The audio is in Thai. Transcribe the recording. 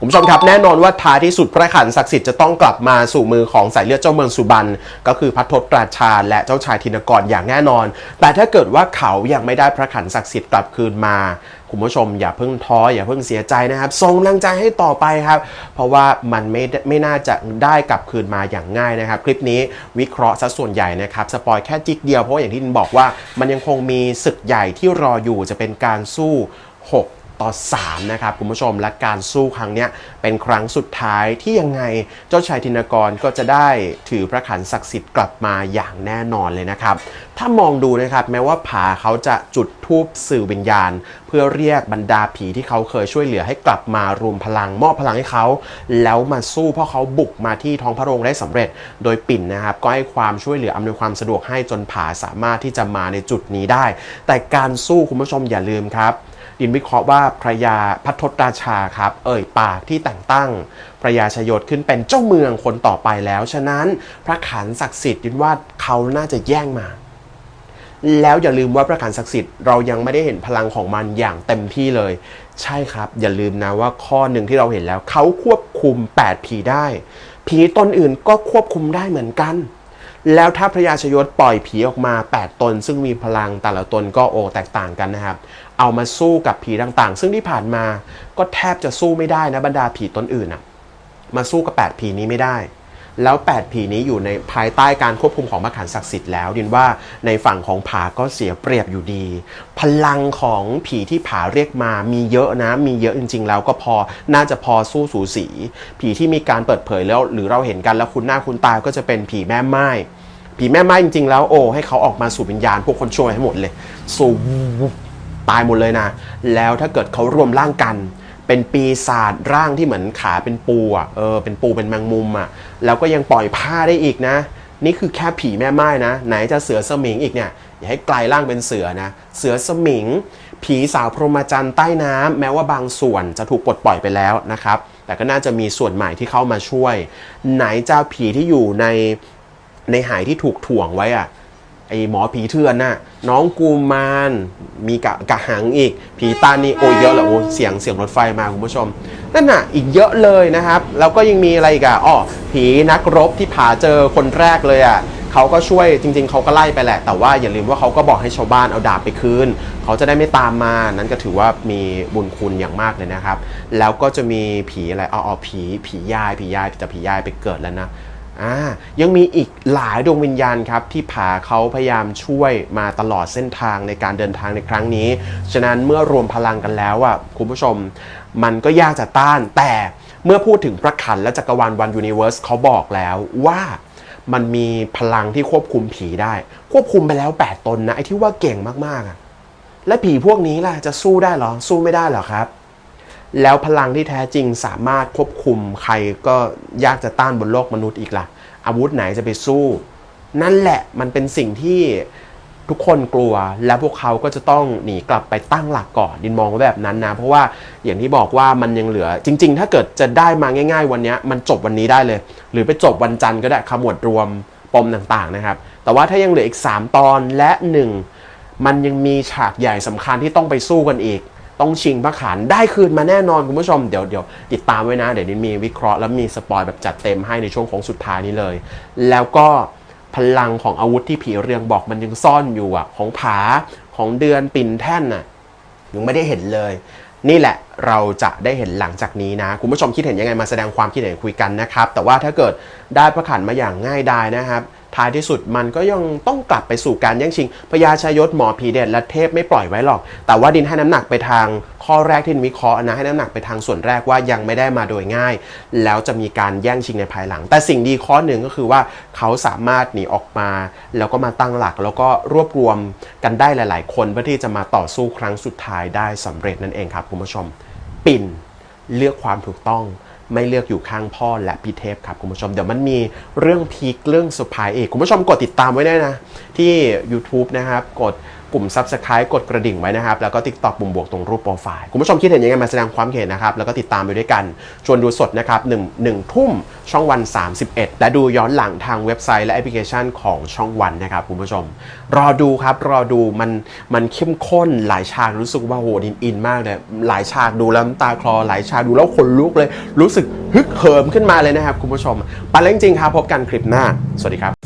คุณผู้ชมครับแน่นอนว่าท้ายที่สุดพระขันศักดิ์สิทธิ์จะต้องกลับมาสู่มือของสายเลือดเจ้าเมืองสุบรรณก็คือพัททศราชาและเจ้าชายธินกรอย่างแน่นอน แต่ถ้าเกิดว่าเขายังไม่ได้พระขันศักดิ์สิทธิ์กลับคืนมาคุณผู้ชมอย่าเพิ่งท้ออย่าเพิ่งเสียใจนะครับส่งกำลังใจให้ต่อไปครับ เพราะว่ามันไม่ไม่น่าจะได้กลับคืนมาอย่างง่ายนะครับ คลิปนี้วิเคราะห์ซะส่วนใหญ่นะครับสปอยแค่จิกเดียวเพราะอย่างที่บอกว่า มันยังคงมีศึกใหญ่ที่รออยู่จะเป็นการสู้ 6 ต่อ 3 นะครับคุณผู้ชมและการสู้ครั้งนี้เป็นครั้งสุดท้ายที่ยังไงเจ้าชายธินกรก็จะได้ถือพระขันศักดิ์สิทธิ์กลับมาอย่างแน่นอนเลยนะครับ ถ้ามองดูนะครับแม้ว่าผาเขาจะจุดทูปสื่อวิญญาณ เพื่อเรียกบรรดาผีที่เขาเคยช่วยเหลือให้กลับมารวมพลังมอบพลังให้เขา แล้วมาสู้เพราะเขาบุกมาที่ท้องพระโรงได้สำเร็จ โดยปิ่นนะครับก็ให้ความช่วยเหลืออำนวยความสะดวกให้จนผาสามารถที่จะมาในจุดนี้ได้ แต่การสู้คุณผู้ชมอย่าลืมครับ ดินวิเคราะห์ว่าพระยาพัททราชาครับ เอ่ยปากที่แต่งตั้งพระยาชยศขึ้นเป็นเจ้าเมืองคนต่อไปแล้ว ฉะนั้นพระขันศักดิ์สิทธิ์ดินว่าเขาน่าจะแย่งมา แล้วอย่าลืมว่าพระขันศักดิ์สิทธิ์เรายังไม่ได้เห็นพลังของมันอย่างเต็มที่เลย ใช่ครับ อย่าลืมนะว่าข้อหนึ่งที่เราเห็นแล้วเขาควบคุม8ผีได้ ผีตนอื่นก็ควบคุมได้เหมือนกันแล้วถ้าพระยาชยศปล่อยผีออกมา 8 ตน ซึ่งมีพลังแต่ละตนก็โอแตกต่างกันนะครับ เอามาสู้กับผีต่างๆ ซึ่งที่ผ่านมาก็แทบจะสู้ไม่ได้นะบรรดาผีตนอื่นอะมาสู้กับ 8 ผีนี้ไม่ได้ แล้ว 8 ผีนี้อยู่ในภายใต้การควบคุมของมขันศักดิ์สิทธิ์แล้วดินว่าในฝั่งของผาก็เสียเปรียบอยู่ดี พลังของผีที่ผาเรียกมามีเยอะนะ มีเยอะจริง ๆ แล้วก็พอน่าจะพอสู้สูสี ผีที่มีการเปิดเผยแล้ว หรือเราเห็นกันแล้วคุณหน้าคุณตาก็จะเป็นผีแม่ไม้ผีแม่ไม้จริง ๆ แล้วโอ้ให้เขาออกมาสู่วิญญาณพวกคนช่วยให้หมดเลยสู่ ตายหมดเลยนะ แล้วถ้าเกิดเขารวมร่างกัน เป็นปีศาจร่างที่เหมือนขาเป็นปูอะเออเป็นปูเป็นแมงมุมอะแล้วก็ยังปล่อยผ้าได้อีกนะ นี่คือแค่ผีแม่ไม้นะ ไหนจะเสือสมิงอีกเนี่ยอย่าให้กลายร่างเป็นเสือนะเสือสมิง ผีสาวพรหมจรรย์ใต้น้ำแม้ว่าบางส่วนจะถูกปลดปล่อยไปแล้วนะครับแต่ก็น่าจะมีส่วนใหม่ที่เข้ามาช่วย ไหนจะผีที่อยู่ในในหายที่ถูกถ่วงไว้อะ ไอหมอผีเถื่อนน่ะน้องกูมารมีกะกะหังอีก ผีตานี่โอ้ยเยอะเลยโอ้เสียงเสียงรถไฟมาคุณผู้ชมนั่นน่ะอีกเยอะเลยนะครับแล้วก็ยังมีอะไรอีกอะอ๋อผีนักรบที่ผาเจอคนแรกเลยอะเขาก็ช่วยจริง ๆเขาก็ไล่ไปแหละ แต่ว่าอย่าลืมว่าเขาก็บอกให้ชาวบ้านเอาดาบไปคืนเขาจะได้ไม่ตามมานั้นก็ถือว่ามีบุญคุณอย่างมากเลยนะครับ แล้วก็จะมีผีอะไรอ๋ออ๋อผีผียายผียายแต่ผียายไปเกิดแล้วนะ อ่ายังมีอีกหลายดวงวิญญาณครับที่ผาเขาพยายามช่วยมาตลอดเส้นทางในการเดินทางในครั้งนี้ ฉะนั้นเมื่อรวมพลังกันแล้วอะคุณผู้ชม มันก็ยากจะต้านแต่เมื่อพูดถึงพระขันและจักรวาลวันยูนิเวอร์สเขาบอกแล้วว่ามันมีพลังที่ควบคุมผีได้ ควบคุมไปแล้ว 8 ตนนะไอ้ที่ว่าเก่งมากๆอะและผีพวกนี้ล่ะจะสู้ได้หรอ สู้ไม่ได้หรอครับ แล้วพลังที่แท้จริงสามารถควบคุมใครก็ยากจะต้านบนโลกมนุษย์อีกล่ะ อาวุธไหนจะไปสู้ นั่นแหละมันเป็นสิ่งที่ทุกคนกลัวและพวกเขาก็จะต้องหนีกลับไปตั้งหลักก่อนดินมองว่าแบบนั้นนะเพราะว่าอย่างที่บอกว่ามันยังเหลือ จริง ๆ ถ้าเกิดจะได้มาง่าย ๆ วันนี้มันจบวันนี้ได้เลย หรือไปจบวันจันทร์ก็ได้ขมวดรวมปมต่างๆนะครับ แต่ว่าถ้ายังเหลืออีก 3 ตอนและ 1 มันยังมีฉากใหญ่สำคัญที่ต้องไปสู้กันอีก ต้องชิงพระขันได้คืนมาแน่นอนคุณผู้ชมเดี๋ยวเดี๋ยวติดตามไว้นะ เดี๋ยวนี้มีวิเคราะห์แล้วมีสปอยแบบจัดเต็มให้ในช่วงของสุดท้ายนี้เลย แล้วก็พลังของอาวุธที่ผีเรืองบอกมันยังซ่อนอยู่อะของผาของเดือนปิ่นแท่นน่ะยังไม่ได้เห็นเลย นี่แหละเราจะได้เห็นหลังจากนี้นะ คุณผู้ชมคิดเห็นยังไงมาแสดงความคิดเห็นคุยกันนะครับ แต่ว่าถ้าเกิดได้พระขันมาอย่างง่ายดายนะครับ ท้ายที่สุดมันก็ยังต้องกลับไปสู่การแย่งชิงพญาชายศหมอผีเด็ดและเทพไม่ปล่อยไว้หรอก แต่ว่าดินให้น้ำหนักไปทางข้อแรกที่นวิเคราะห์นะให้น้ำหนักไปทางส่วนแรกว่ายังไม่ได้มาโดยง่าย แล้วจะมีการแย่งชิงในภายหลัง แต่สิ่งดีข้อหนึ่งก็คือว่าเขาสามารถหนีออกมา แล้วก็มาตั้งหลัก แล้วก็รวบรวมกันได้หลาย ๆ คนเพื่อที่จะมาต่อสู้ครั้งสุดท้ายได้สำเร็จนั่นเองครับคุณผู้ชม ปิ่นเลือกความถูกต้อง ไม่เลือกอยู่ข้างพ่อและพี่เทพครับคุณผู้ชม เดี๋ยวมันมีเรื่องพีคเรื่องเซอร์ไพรส์อีกคุณผู้ชมกดติดตามไว้ได้นะ ที่ YouTube นะครับกด กลุ่ม Subscribe กดกระดิ่งไว้นะครับ แล้วก็ TikTok ปุ่มบวกตรงรูปโปรไฟล์ คุณผู้ชมคิดเห็นยังไงมาแสดงความเห็นนะครับ แล้วก็ติดตามไปด้วยกัน ชวนดูสดนะครับ1 1ทุ่มช่องวัน 31 และดูย้อนหลังทางเว็บไซต์และแอปพลิเคชันของช่องวันนะครับคุณผู้ชม รอดูครับ รอดูมันมันเข้มข้นหลายฉากรู้สึกว่าโหดินอินมากเลยหลายฉากดูแล้วน้ำตาคลอหลายฉากดูแล้วขนลุกเลย รู้สึกฮึกเหิมขึ้นมาเลยนะครับคุณผู้ชมไปแล้วจริงๆครับพบกันคลิปหน้า สวัสดีครับ